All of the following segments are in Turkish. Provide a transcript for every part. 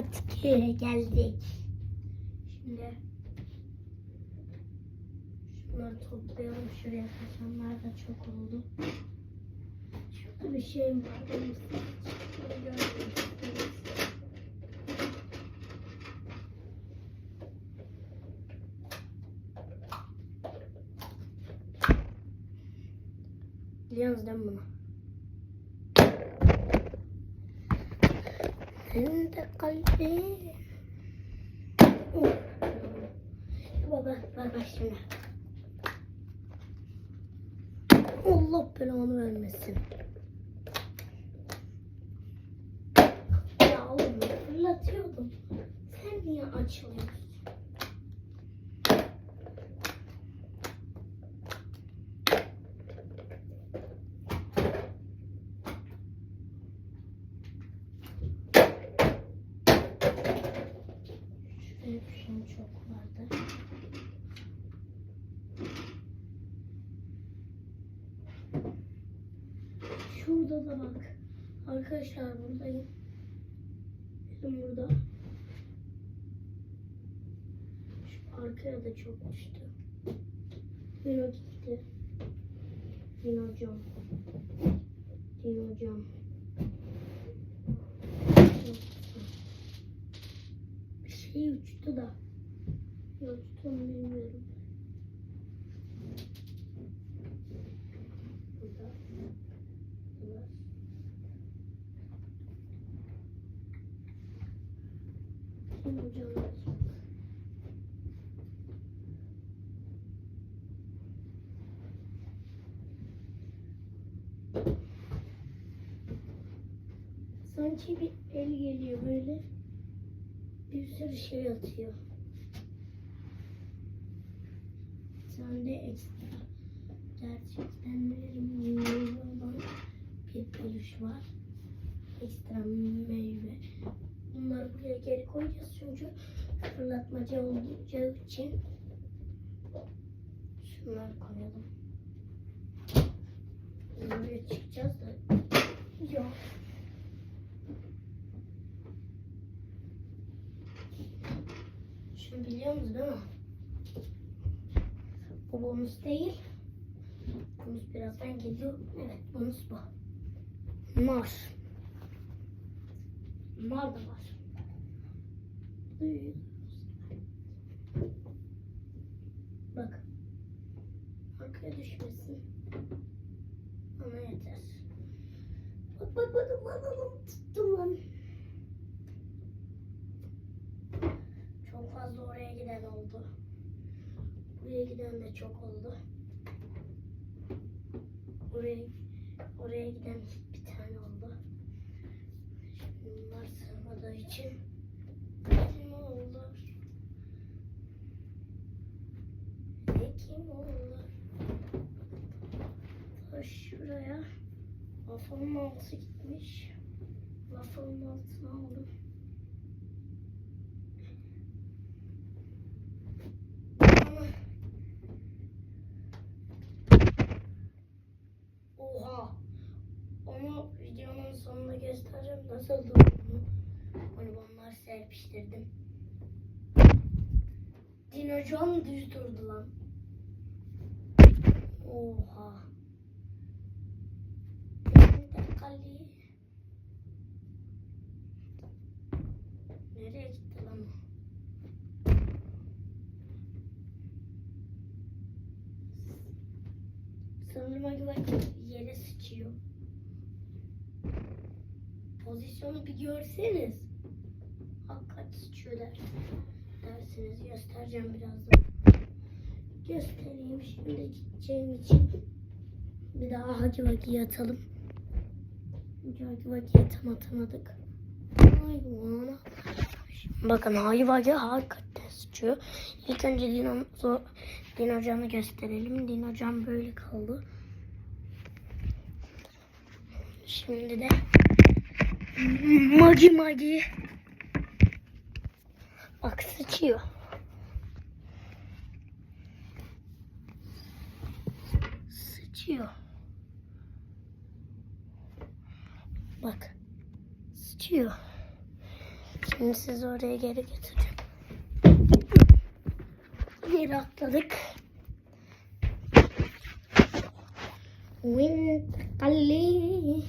2'ye geldik. Şimdi şunları toplayalım şuraya kaçanlar da çok oldu. Şurada bir şey var. Biliyorsunuz değil mi bunu? Senin de kalbi. Bak bak bak şimdi. Allah belanı vermesin. Çok vardı. Şurada da bak. Arkadaşlar buradayım. Benim burada. Şu arkaya da çok düştü. Dino gitti. Dino Can. Dino Can. Bir şey uçtu da. Bilmiyorum. Sanki bir el geliyor böyle. Bir sürü şey atıyor. Sen de ekstra gerçekten verimli olan bir peluş var. Ekstra meyve. Bunları buraya geri koyacağız çünkü fırlatmaca olacağı için. Şunları koyalım. Buraya çıkacağız da. Yok. Şunu biliyor musunuz değil mi? Bu bonus değil. Bonus birazdan geliyor. Evet bonus bu. Mar. Mar da var. Bak. Arkaya düşmesin. Ama yeter. Bak bak bak bak bak bak tuttum lan. Çok fazla oraya giden oldu. Buraya giden çok oldu. Oraya oraya giden bir tane oldu. Şimdi bunlar sığmadığı için kim oldu? Ne kim oldu? Ta şuraya waffle'ın altı gitmiş. Waffle'ın altına aldım. Oha. Onu videonun sonunda göstereceğim. Nasıl durduğunu. Onu bunlar serpiştirdim. Dinocan düz durdu lan. Oha. Nerede kali? Nereye gitti lan o? Sanırım acaba yere sıçıyor. Pozisyonu bir görseniz. Hakikat sıçıyor der, dersiniz. Göstereceğim birazdan. Göstereyim şimdi gideceğim için. Bir daha hagi vagi yatalım. Hagi vagi yatam atamadık. Hayvana. Bakın hagi vagi hakikaten sıçıyor. İlk önce dinozor, dinocanı gösterelim. Dinocan böyle kaldı. Şimdi de Magi Magi. Bak sıçıyor. Sıçıyor. Bak. Sıçıyor. Şimdi sizi oraya geri getireceğim. Geri atladık. Winterkali.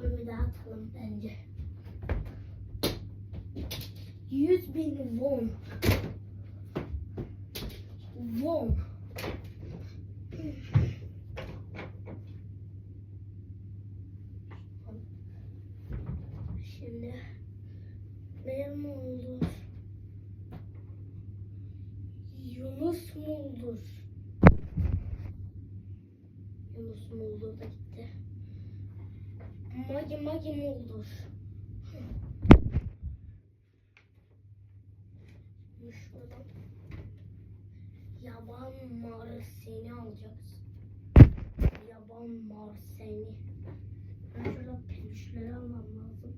Şunu atalım bence. 100 bin won. Won. Şimdi ne mi olur? Yunus mu olur? Yunus mu olur da gitti. Magi Magi mi olur? Şuradan yaban marseni alacağız. Yaban marseni. Ben şurada peluşları almam lazım.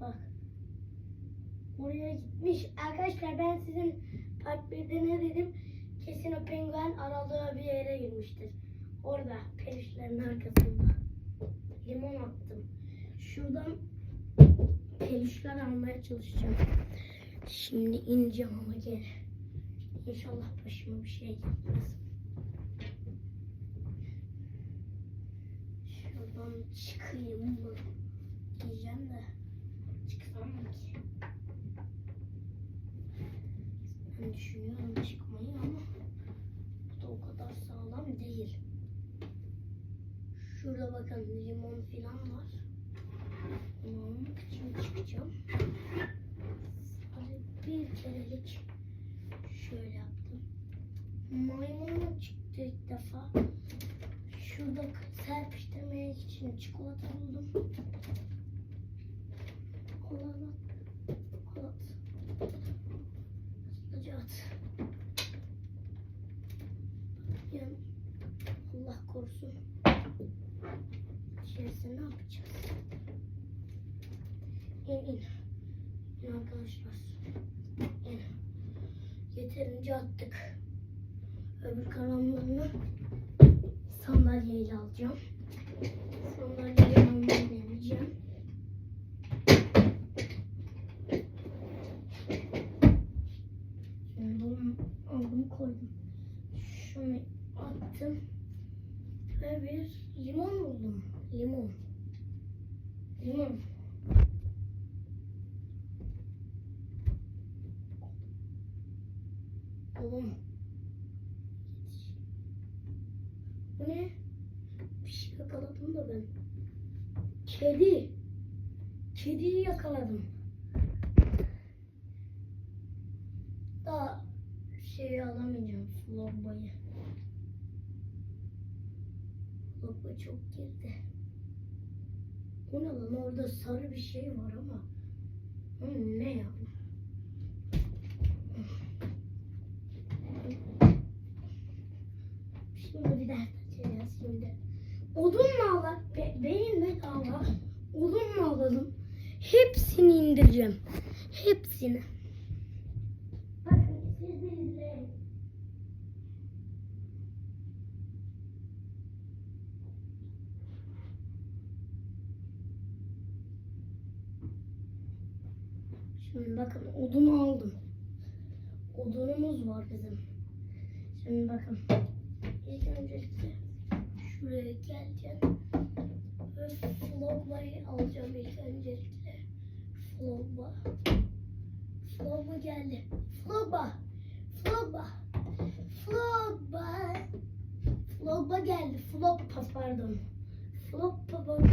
Bak. Oraya gitmiş. Arkadaşlar ben sizin part 1'de ne dedim? Kesin o penguen aralığa bir yere girmiştir. Orada peluşların arkasında. Limon attım. Şuradan peluşlar almaya çalışacağım. Şimdi ineceğim ama geri. İnşallah başıma bir şey gelmez. Şuradan çıkayım mı? Diyeceğim de. Çıksam mı ki? Ben düşünüyorum çıkmayı ama bu da o kadar sağlam değil. Şurada bakın limon falan var. Almak için çıkacağım. Sadece bir kerelik şöyle yaptım. Maymunum çıktı ilk defa. Şurada serpiştirmeye için çikolata buldum. Kola kola Hızlıca at. Yani Allah korusun. İçerisinde ne yapacağız? İn in. İn arkadaşlar. İn. Yeterince attık. Öbür kalanlarını sandalyeyle alacağım. Sandalyeyi almayı deneyeceğim. Şimdi bunu aldım koydum. Şunu attım. Ve bir limon buldum. Limon. Limon. Oğlum. Bu ne? Bir şey yakaladım da ben. Kedi. Kediyi yakaladım. Daha şeyi alamayacağım. Lobbayı. Lobba çok girdi. O orada sarı bir şey var ama. O ne yani? Şimdi bir ders açacağız şimdi. Odun mu alalım? Be benim ne dava? Odun mu alalım? Hepsini indireceğim. Hepsini. Bakın siz de izleyin. Şimdi bakın odunu aldım. Odunumuz var bizim. Şimdi bakın. İlk öncelikle şuraya geleceğim. Ve flobbayı alacağım ilk öncelikle. Flobba. Flobba geldi. Flobba. Flobba. Flobba. Flobba geldi. Floppa pardon.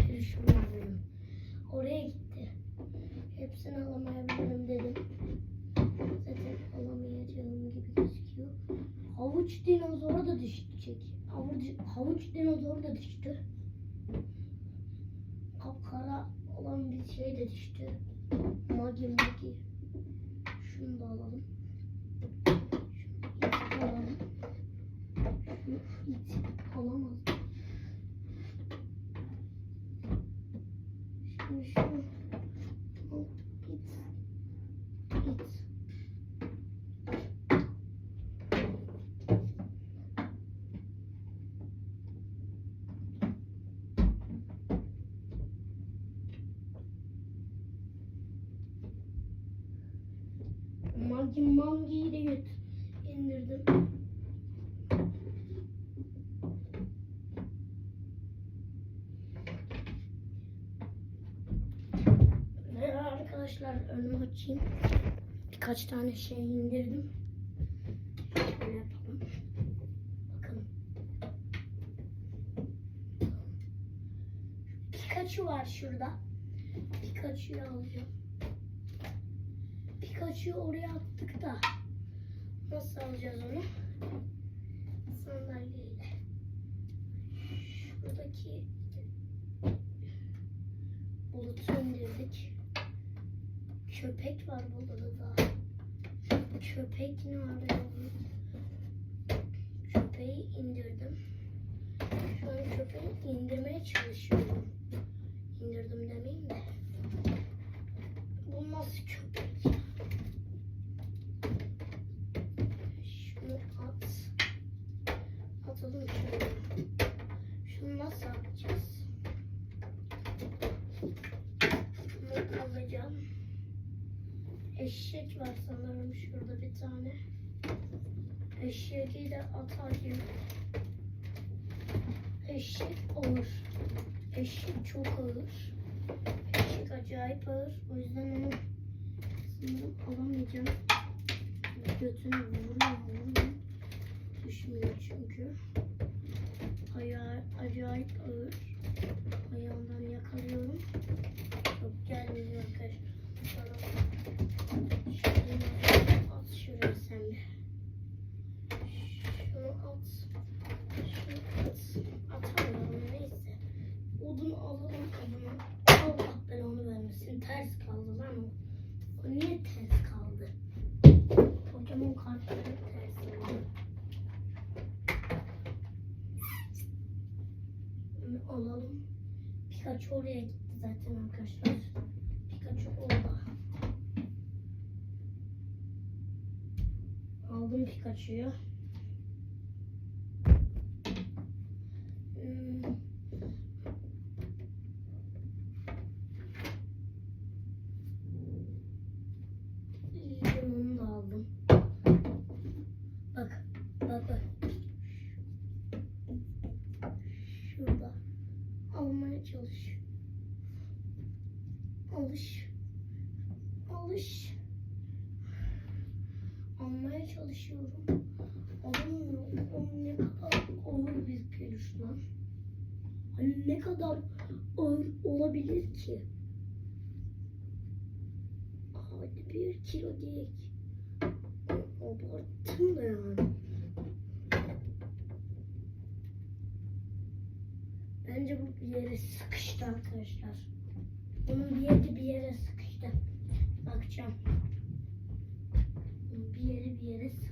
Perişan benim. Oraya gitti. Hepsini alamayabilirim dedim. Zaten alamayacağım gibi gözüküyor. Havuç dinozoru da düşecek. Havuç, havuç dinozoru da düştü. Kapkara olan bir şey de düştü. Magi magi. Şunu da alalım. Şunu it alalım. Şunu it alamaz. Şimdi şunu al, it. It. Hangiyi de göt indirdim. Ve arkadaşlar önümü açayım. Birkaç tane şey indirdim. Şöyle yapalım. Bakalım. Pikachu var şurada. Pikachu'yu alacağım. Pikachu'yu oraya attık da nasıl alacağız onu? Sandalyeyle. Şuradaki bulutu indirdik. Köpek var burada da. Köpek nerede? Köpeği indirdim. Şu an köpeği indirmeye çalışıyorum. İndirdim demeyeyim de. Bu nasıl köpek? Şunu at. Atalım şunu. Şunu nasıl atacağız? Bunu alacağım. Eşek var sanırım şurada bir tane. Eşeği de atayım. Eşek ağır. Eşek çok ağır. Eşek acayip ağır. O yüzden onu sanırım alamayacağım. Götünü vuruyor vuruyor. Düşmüyor çünkü. Ayağı acayip ağır. Ayağından yakalıyorum. Çok gelmiyor arkadaşlar. Şunu at şuraya sen de. Şunu at. Şunu at. Atamıyorum neyse. Odunu alalım odunu. Allah belanı vermesin. Ters kaldı lan o. O niye ters kaldı? Pokemon kartları ters kaldı. Bunu alalım. Pikachu oraya gitti zaten arkadaşlar. Pikachu orada. Aldım Pikachu'yu. Hmm. Limonunu da aldım. Bak, bak bak. Şurada. Almaya çalış. Alış. Alış. Almaya çalışıyorum. Alamıyorum. O ne kadar ağır bir peluş lan. Hani ne kadar ağır olabilir ki? Hadi bir kilo değil. Abarttım da yani. Bence bu bir yere sıkıştı arkadaşlar. Bunun bir yeri bir yere sıkıştı. Bakacağım. Bir yeri bir yere sıkıştı.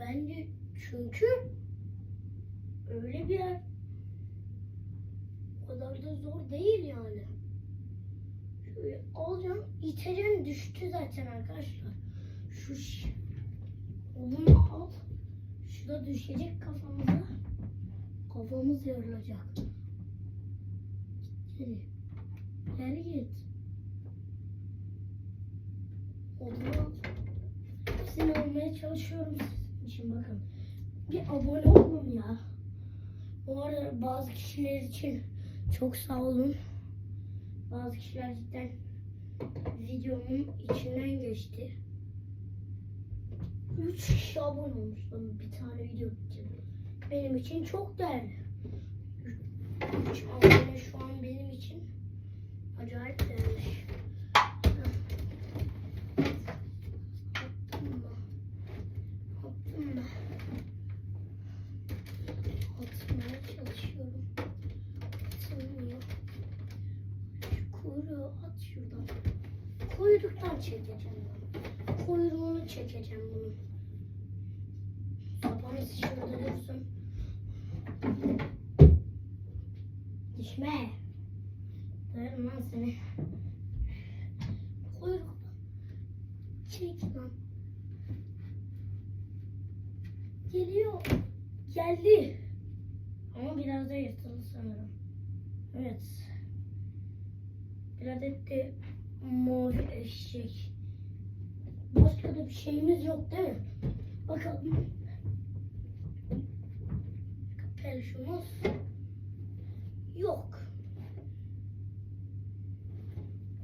Bence çünkü öyle bir yer o kadar da zor değil yani. Şöyle alacağım. İteceğim düştü zaten arkadaşlar. Şu onu al. Şu da düşecek kafamıza. Kafamız yarılacak. Geri. Geri git. Onu al. Hepsini almaya çalışıyorum sizin için bakın. Bir abone olun ya. Bu arada bazı kişiler için çok sağ olun. Bazı kişiler cidden videomun içinden geçti. 3 kişi abone olmuş lan bir tane video için. Benim için çok değerli. 3 abone şu an benim için acayip değerli. Attım mı? Attım mı? Atmaya çalışıyorum. Atılmıyor. Şu kuyruğu at şuradan. Kuyruktan çekeceğim. Kuyruğunu çekeceğim bunu. Sapanız şurada dursun. Düşme. Döverim lan seni. Kuyruktan. Çek lan. Geliyor. Geldi. Ama biraz da yırtıldı sanırım. Evet. Bir adet mavi eşek Başka da bir şeyimiz yok değil mi? Bakalım. Peluşumuz yok.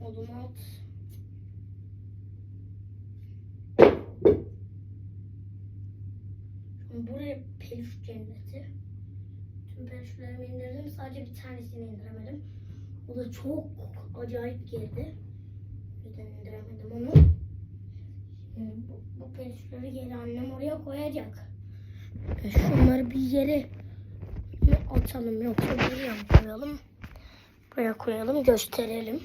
Odun at. Buraya peluş cenneti. Tüm peluşlarımı indirdim. Sadece bir tanesini indiremedim. O da çok acayip geldi. Yüzden indiremedim onu. Bu, bu peluşları geri annem oraya koyacak. E, Şunları bir yere atalım yoksa buraya koyalım? Buraya koyalım gösterelim.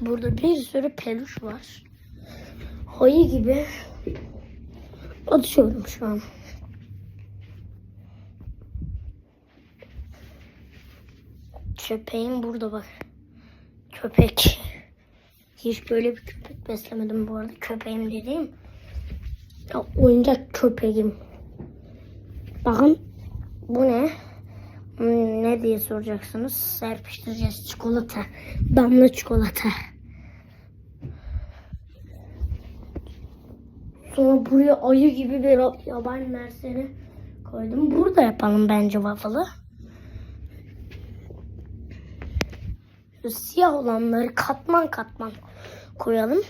Burada bir sürü peluş var. Hayı gibi atıyorum şu an. Köpeğim burada bak. Köpek. Hiç böyle bir köpek beslemedim bu arada. Köpeğim dediğim. Ya, oyuncak köpeğim. Bakın bu ne? Hmm, Ne diye soracaksınız. Serpiştireceğiz çikolata. Damla çikolata. Sonra buraya ayı gibi bir yabani merseni koydum. Burada yapalım bence waffle'ı. Siyah olanları katman katman koyalım.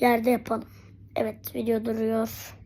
Yerde yapalım. Evet video duruyor.